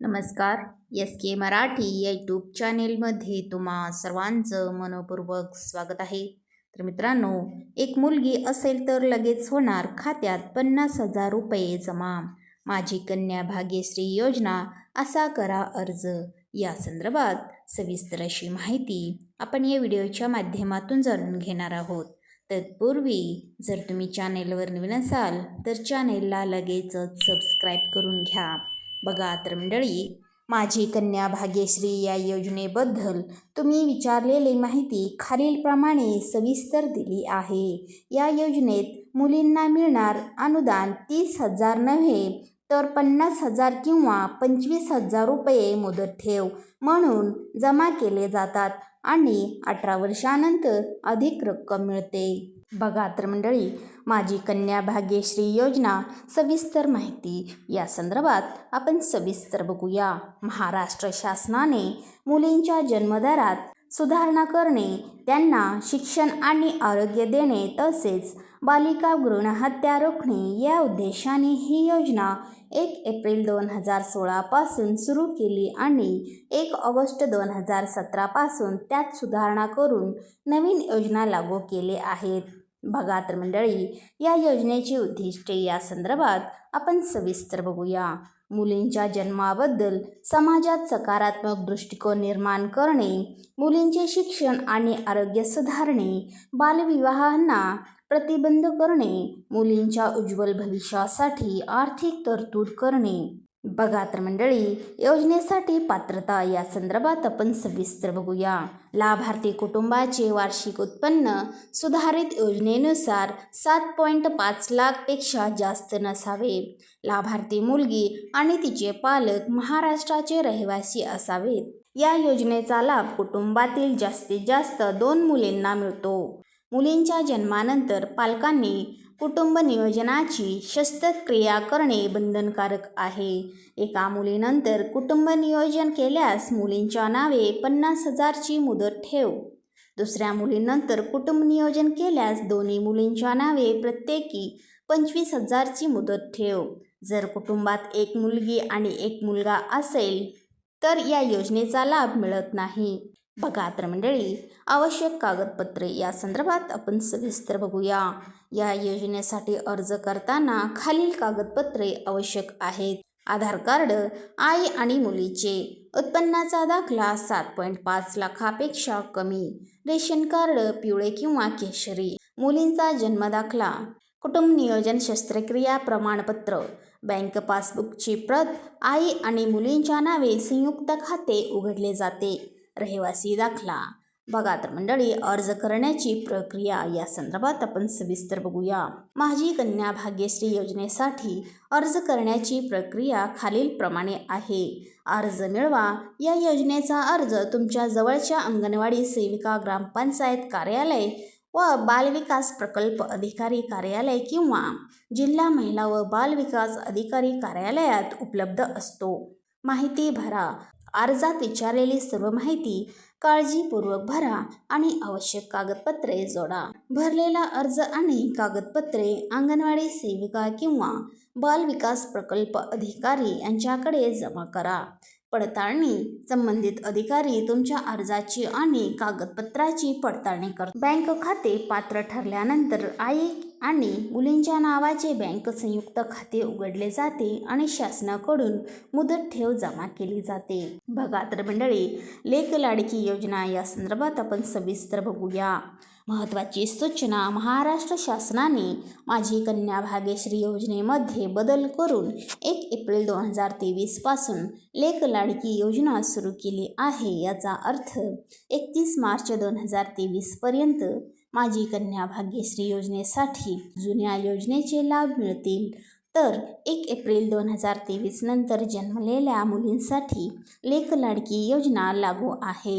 नमस्कार. एस के मराठी या यूट्यूब चॅनेलमध्ये तुम्हा सर्वांचं मनपूर्वक स्वागत आहे. तर मित्रांनो एक मुलगी असेल तर लगेच होणार खात्यात पन्नास हजार रुपये जमा. माझी कन्या भाग्यश्री योजना असा करा अर्ज. या संदर्भात सविस्तर अशी माहिती आपण या व्हिडिओच्या माध्यमातून जाणून घेणार आहोत. तत्पूर्वी जर तुम्ही चॅनेलवर नवीन असाल तर चॅनेलला लगेचच सबस्क्राईब करून घ्या. बघा तर मंडळी माझी कन्या भाग्यश्री या योजनेबद्दल तुम्ही विचारलेली माहिती खालीलप्रमाणे सविस्तर दिली आहे. या योजनेत मुलींना मिळणार अनुदान तीस हजार नव्हे तर पन्नास हजार किंवा पंचवीस हजार रुपये मुदत ठेव म्हणून जमा केले जातात आणि अठरा वर्षानंतर अधिक रक्कम मिळते. बघा तर मंडळी माझी कन्या भाग्यश्री योजना सविस्तर माहिती. या संदर्भात आपण सविस्तर बघूया. महाराष्ट्र शासनाने मुलींच्या जन्मदरात सुधारणा करणे त्यांना शिक्षण आणि आरोग्य देणे तसेच बालिका भ्रूणहत्या रोखणे या उद्देशाने ही योजना एक एप्रिल दोन हजार सोळापासून सुरू केली आणि एक ऑगस्ट दोन हजार सतरापासून त्यात सुधारणा करून नवीन योजना लागू केले आहेत. बघा तर मंडळी या योजनेची उद्दिष्टे या संदर्भात आपण सविस्तर बघूया. मुलींच्या जन्माबद्दल समाजात सकारात्मक दृष्टिकोन निर्माण करणे मुलींचे शिक्षण आणि आरोग्य सुधारणे बालविवाहांना प्रतिबंध करणे मुलींच्या उज्ज्वल भविष्यासाठी आर्थिक तरतूद करणे. बघा तर मंडळी योजनेसाठी पात्रता या संदर्भात आपण सविस्तर बघूया. लाभार्थी कुटुंबाचे वार्षिक उत्पन्न सुधारित योजनेनुसार सात पॉईंट पाच लाखपेक्षा जास्त नसावे. लाभार्थी मुलगी आणि तिचे पालक महाराष्ट्राचे रहिवासी असावेत. या योजनेचा लाभ कुटुंबातील जास्तीत जास्त दोन मुलींना मिळतो. मुलींच्या जन्मानंतर पालकांनी कुटुंब नियोजनाची शस्त्रक्रिया करणे बंधनकारक आहे. एका मुलीनंतर कुटुंब नियोजन केल्यास मुलींच्या नावे पन्नास हजारची मुदत ठेव. दुसऱ्या मुलीनंतर कुटुंब नियोजन केल्यास दोन्ही मुलींच्या नावे प्रत्येकी पंचवीस हजारची मुदत ठेव. जर कुटुंबात एक मुलगी आणि एक मुलगा असेल तर या योजनेचा लाभ मिळत नाही. बघा तर मंडळी आवश्यक कागदपत्रे या संदर्भात आपण सविस्तर बघूया. या योजनेसाठी अर्ज करताना खालील कागदपत्रे आवश्यक आहेत. आधार कार्ड आई आणि मुलीचे उत्पन्नाचा दाखला सात पॉईंट पाच लाखापेक्षा कमी रेशन कार्ड पिवळे किंवा केशरी मुलींचा जन्मदाखला कुटुंब नियोजन शस्त्रक्रिया प्रमाणपत्र बँक पासबुकची प्रत आई आणि मुलींच्या नावे संयुक्त खाते उघडले जाते. रहिवासी दाखला. बघा तर मंडळी अर्ज करण्याची प्रक्रिया या संदर्भात आपण सविस्तर बघूया. माझी कन्या भाग्यश्री योजनेसाठी अर्ज करण्याची प्रक्रिया खालीलप्रमाणे आहे. अर्ज मिळवा. या योजनेचा अर्ज तुमच्या जवळच्या अंगणवाडी सेविका ग्रामपंचायत कार्यालय व बालविकास प्रकल्प अधिकारी कार्यालय किंवा जिल्हा महिला व बालविकास अधिकारी कार्यालयात उपलब्ध असतो. माहिती भरा. अर्जात विचारलेली सर्व माहिती काळजीपूर्वक भरा आणि आवश्यक कागदपत्रे जोडा. भरलेला अर्ज आणि कागदपत्रे अंगणवाडी सेविका किंवा बाल विकास प्रकल्प अधिकारी यांच्याकडे जमा करा. पडताळणी संबंधित अधिकारी तुमच्या अर्जाची आणि कागदपत्राची पडताळणी करतो. बँक खाते पात्र ठरल्यानंतर आई आणि मुलींच्या नावाचे बँक संयुक्त खाते उघडले जाते आणि शासनाकडून मुदत ठेव जमा केली जाते. बघा तर मंडळी लेख लाडकी योजना या संदर्भात आपण सविस्तर बघूया. महत्त्वाची सूचना महाराष्ट्र शासनाने माझी कन्या भाग्यश्री योजनेमध्ये बदल करून एक एप्रिल दोन हजार तेवीसपासून लेख लाडकी योजना सुरू केली आहे. याचा अर्थ एकतीस मार्च दोन हजार तेवीसपर्यंत माझी कन्या भाग्यश्री योजनेसाठी जुन्या योजनेचे लाभ मिळतील. तर एक एप्रिल दोन हजार तेवीस नंतर जन्मलेल्या मुलींसाठी लेख लाडकी योजना लागू आहे.